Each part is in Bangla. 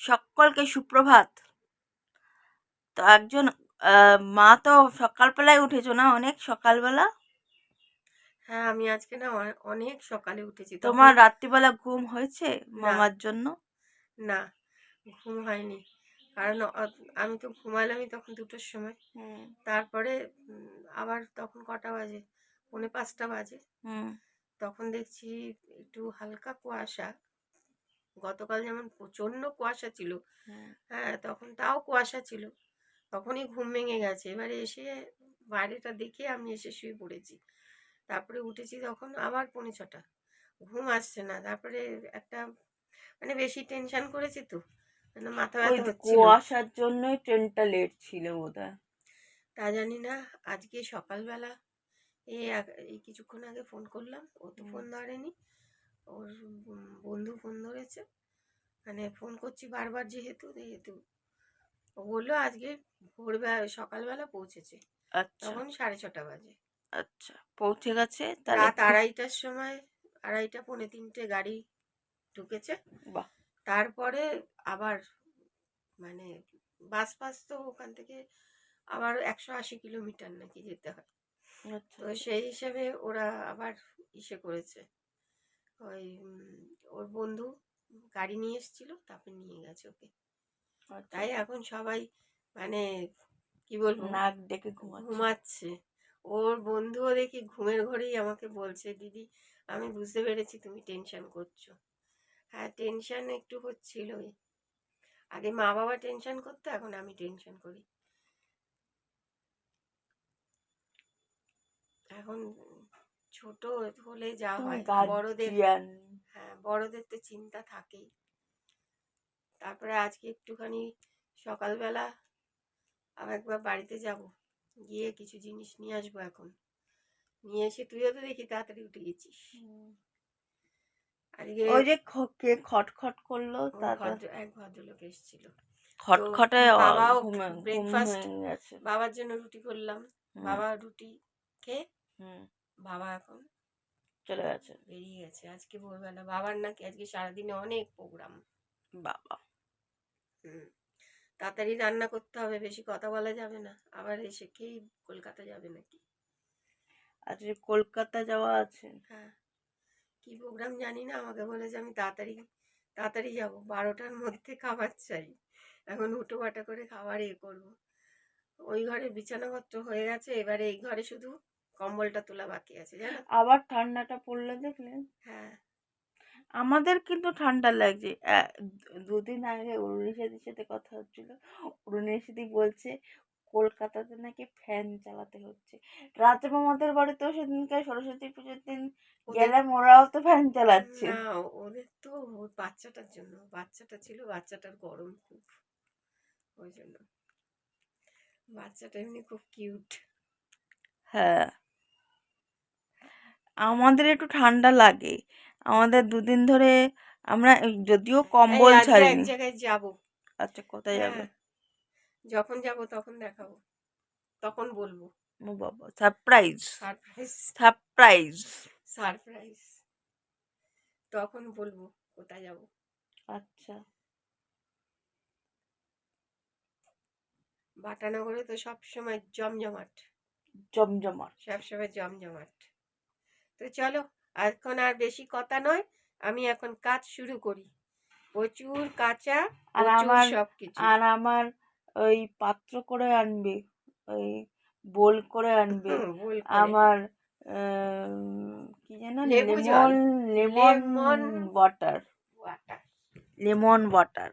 সকলকে সুপ্রভাত। তো একজন মা তো সকালবেলায় উঠেছো না অনেক সকালবেলা? হ্যাঁ আমি আজকে না অনেক সকালে উঠেছি। তোমার রাত্রিবেলা ঘুম হয়েছে মামার জন্য? না ঘুম হয়নি। কারণ আমি তো ঘুমালামই তখন দুটোর সময়। তারপরে আবার তখন কটা বাজে? পৌনে পাঁচটা বাজে। তখন দেখছি একটু হালকা কুয়াশা। গতকাল যেমন প্রচণ্ড কুয়াশা ছিল হ্যাঁ। তখন তাও কুয়াশা ছিল। তখনই ঘুম ভেঙে গেছে। এবারে এসে বাইরেটা দেখে আমি এসে শুয়ে পড়েছি। তারপরে উঠেছি তখন আবার পৌনে ছটা। ঘুম আসছে না। তারপরে একটা মানে বেশি টেনশন করেছি তো। মানে মাথা ব্যথা হচ্ছিল। কুয়াশার জন্যই ট্রেনটা লেট ছিল বোধহয়। তা জানি না আজকে সকালবেলা এই কিছুক্ষণ আগে ফোন করলাম। ও তো ফোন ধরেনি। ওর বন্ধু ফোন ধরেছে। মানে ফোন করছি বারবার যেহেতু যেহেতু। ও বলল আজকে ভোরবেলা সকালবেলা পৌঁছেছে। আচ্ছা। তখন সাড়ে ছটা বাজে। আচ্ছা পৌঁছে গেছে রাত আড়াইটার সময় আড়াইটা পৌনে তিনটে গাড়ি ঢুকেছে। বাহ! তারপরে আবার মানে বাস ফাস তো ওখান থেকে আবার একশো আশি কিলোমিটার নাকি যেতে হয়। আচ্ছা। তো সেই হিসেবে ওরা আবার ইসে করেছে। ওই ওর বন্ধু গাড়ি নিয়ে এসেছিল তারপরে নিয়ে গেছে ওকে। আচ্ছা। তাই এখন সবাই মানে কি বলব? নাক ডেকে ঘুমাচ্ছে। ঘুমাচ্ছে। ওর বন্ধুও দেখি ঘুমের ঘরেই আমাকে বলছে দিদি আমি বুঝতে পেরেছি তুমি টেনশন করছ। হ্যাঁ টেনশন একটু হচ্ছিলই। আগে মা বাবা টেনশন করতো এখন আমি টেনশন করি। এখন ছোট হলে যা হয় বড়দের হ্যাঁ বড়দের তো চিন্তা থাকেই। তারপরে আজকে একটুখানি সকালবেলা আবার একবার বাড়িতে যাব গিয়ে কিছু জিনিস নিয়ে আসব এখন। নিয়ে এসে তুইও তো দেখি তাড়াতাড়ি উঠে গেছিস। আজকে ওই যে খ- কে খটখট করল এক ভদ্রলোক এসেছিল। বাবাও গেছে। বাবার জন্য রুটি করলাম। বাবা রুটি খেয়ে হুম, বাবা এখন চলে গেছে। বেরিয়ে গেছে। আজকে ভোরবেলা বাবার নাকি আজকে সারাদিনে অনেক প্রোগ্রাম। বাবা। হুম। তাড়াতাড়ি রান্না করতে হবে বেশি কথা বলা যাবে না। আবার এসে খেয়েই কলকাতা যাবে নাকি? আজকে কলকাতা যাওয়া আছে। হ্যাঁ। কি প্রোগ্রাম জানি না আমাকে বলেছে আমি তাড়াতাড়ি তাড়াতাড়ি যাব। বারোটার মধ্যে খাবার চাই। এখন উটো বাটা করে খাবার ইয়ে করব। ওই ঘরে বিছানাপত্র হয়ে গেছে এবারে এই ঘরে শুধু কম্বলটা তোলা বাকি আছে জানো? আবার ঠান্ডাটা পড়লে দেখলেন হ্যাঁ। আমাদের কিন্তু ঠান্ডা লাগছে। দুদিন আগে অরুণের সাথে কথা হচ্ছিল। অরুণের সাথে বলছে কলকাতাতে নাকি ফ্যান চালাতে হচ্ছে। রাতে মামাদের বাড়িতেও সেদিনকে সরস্বতী পুজোর দিন গেলাম ওরাও তো ফ্যান চালাচ্ছে। না ওদের তো বাচ্চাটার জন্য বাচ্চাটা ছিল বাচ্চাটার গরম খুব। ওই জন্য। বাচ্চাটা এমনি খুব কিউট। হ্যাঁ। আমাদের একটু ঠান্ডা লাগে। আমাদের দুদিন ধরে আমরা যদিও কম্বল এক জায়গায় যাব। আচ্ছা কোথায় যাবে? হ্যাঁ যখন যাব তখন দেখাবো। তখন বলব। ও বাবা সারপ্রাইজ। সারপ্রাইজ। সারপ্রাইজ। সারপ্রাইজ। তখন বলব কোথায় যাব। আচ্ছা। বাটানগরে তো সব সময় জমজমাট। জমজমাট। সব সময় জমজমাট। তো চলো এখন আর বেশি কথা নয় আমি এখন কাজ শুরু করি। প্রচুর কাঁচা আর আমার- সব কিছু আর আমার ওই পাত্র করে আনবে ওই বোল করে আনবে। আমার কি যেন। Lemon lemon water. Lemon water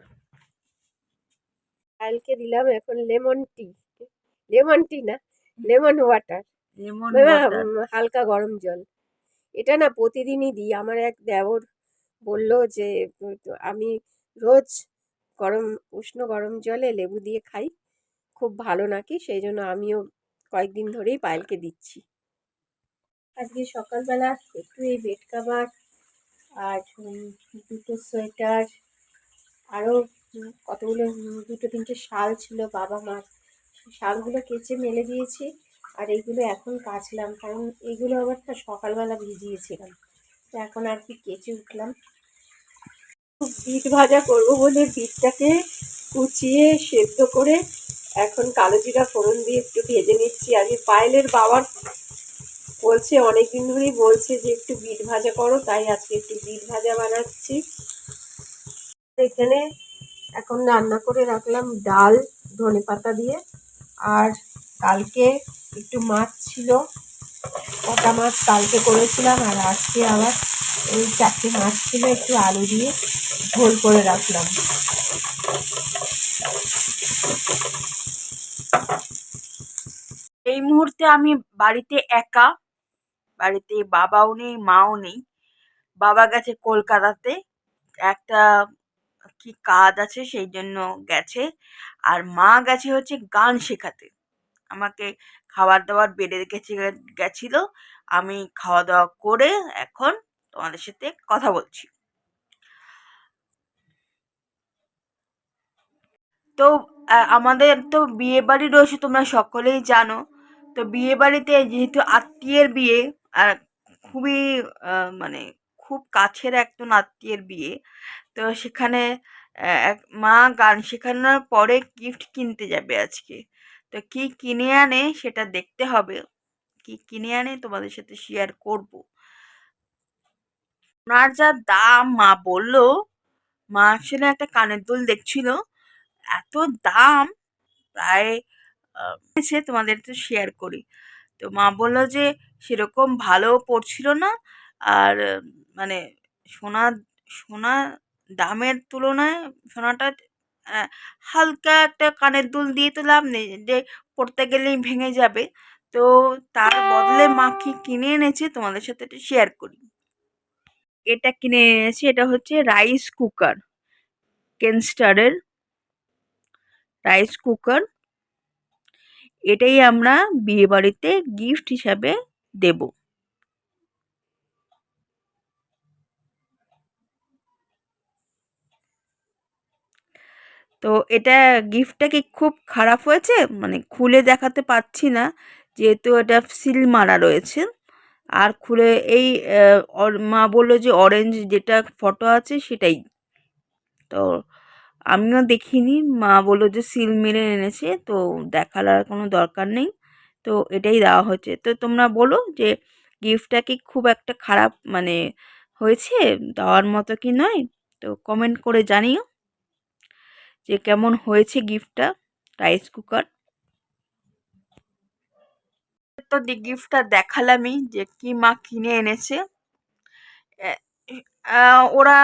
কালকে দিলাম এখন লেমন টি। লেমন টি না লেমন ওয়াটার লেমন মানে হালকা গরম জল। এটা না প্রতিদিনই দিই। আমার এক দেওর বলল যে আমি রোজ গরম, উষ্ণ গরম জলে লেবু দিয়ে খাই। খুব ভালো নাকি? সেই জন্য আমিও কয়েকদিন ধরেই পায়েলকে দিচ্ছি। আজকে সকালবেলা একটু এই বেড কাভার আর দুটো সোয়েটার, আরও কতগুলো দুটো, তিনটে শাল ছিল বাবা মার শালগুলো কেচে মেলে দিয়েছি। আর এইগুলো এখন কাচলাম, কারণ এইগুলো আবার না সকালবেলা ভিজিয়েছিলাম। তো এখন আর কি কেচে উঠলাম। বিট ভাজা করব বলে বিটটাকে কুচিয়ে সেদ্ধ করে এখন কালো জিরা ফোড়ন দিয়ে একটু ভেজে নিচ্ছি। আজকে পায়েলের বাবার বলছে, অনেকদিন ধরেই বলছে যে, একটু বিট ভাজা করো। তাই আজকে একটু বিট ভাজা বানাচ্ছি। এখানে এখন রান্না করে রাখলাম ডাল ধনে পাতা দিয়ে। আর কালকে একটু মাছ ছিল। কটা মাছ কালকে করেছিলাম আর আজকে আবার ওই চারটে মাছ ছিল, একটু আলু দিয়ে ঝোল করে রাখলাম। এই মুহূর্তে আমি বাড়িতে একা, বাড়িতে বাবাও নেই, মাও নেই। বাবা গেছে কলকাতাতে, একটা কি কাজ আছে সেই জন্য গেছে। আর মা গেছে হচ্ছে গান শেখাতে। আমাকে খাবার দাবার বেড়ে রেখেছে গেছিল। আমি খাওয়া দাওয়া করে এখন তোমাদের সাথে কথা বলছি। তো আমাদের তো বিয়ে বাড়ি রয়েছে, তোমরা সকলেই জানো। তো বিয়ে বাড়িতে যেহেতু আত্মীয়ের বিয়ে, আর খুবই মানে খুব কাছের একজন আত্মীয়ের বিয়ে, তো সেখানে এক- মা গান শেখানোর পরে গিফট কিনতে যাবে আজকে। তো কি কিনে আনে সেটা দেখতে হবে। কি কিনে আনে তোমাদের সাথে শেয়ার করব। ওনার যা দাম, মা বলল, মা আসলে একটা কানের দুল দেখছিল, এত দাম, প্রায় তোমাদের তো শেয়ার করি। তো মা বলল যে, সেরকম ভালো পড়ছিল না, আর মানে সোনা সোনা দামের তুলনায়, সোনাটা হালকা একটা কানের দুল দিয়ে তো লাভ নেই, যে পড়তে গেলেই ভেঙে যাবে। তো তার বদলে মা কি কিনে এনেছে, তোমাদের সাথে একটু শেয়ার করি। এটা কিনে এনেছি, এটা হচ্ছে রাইস কুকার কেনস্টারের রাইস কুকার এটাই আমরা বিয়েবাড়িতে গিফট হিসাবে দেব। তো এটা গিফটটা কি খুব খারাপ হয়েছে? মানে খুলে দেখাতে পারছি না, যেহেতু এটা সিল মারা রয়েছে। আর খুলে এই মা বলল যে অরেঞ্জ যেটা ফটো আছে সেটাই। তো আমিও দেখিনি, মা বলল যে সিল মেরে এনেছে, তো দেখার আর কোনো দরকার নেই। তো এটাই দেওয়া হচ্ছে তো তোমরা বলো যে গিফটটা কি খুব একটা খারাপ মানে হয়েছে, দেওয়ার মতো কি নয়? তো কমেন্ট করে জানিও। যে কেমন হয়েছে গিফটটা রাইস কুকার তো গিফটটা দেখালামই যে কি মা কিনে এনেছে। ওরা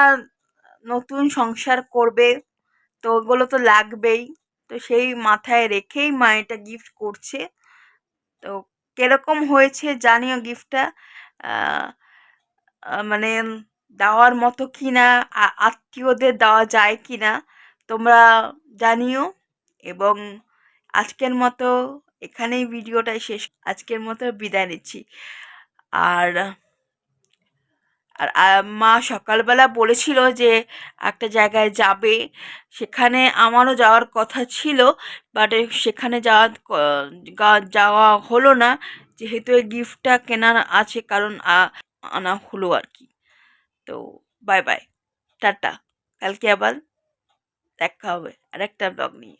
নতুন সংসার করবে, তো ওগুলো তো লাগবেই। তো সেই মাথায় রেখেই মা এটা গিফট করছে। তো কীরকম হয়েছে জানিও গিফটটা মানে দেওয়ার মতো কি না আত্মীয়দের দেওয়া যায় কি না তোমরা জানিও এবং আজকের মতো এখানেই ভিডিওটাই শেষ, আজকের মতো বিদায় নিচ্ছি। আর আর মা সকালবেলা বলেছিল যে একটা জায়গায় যাবে। সেখানে আমারও যাওয়ার কথা ছিল বাট সেখানে যাওয়া গা- যাওয়া হলো না। যেহেতু এই গিফটটা কেনার আছে, কারণ আনা হলো আর কি। তো বাই বাই টাটা। কালকে আবার দেখা হবে। আরেকটা ব্লগ নিয়ে।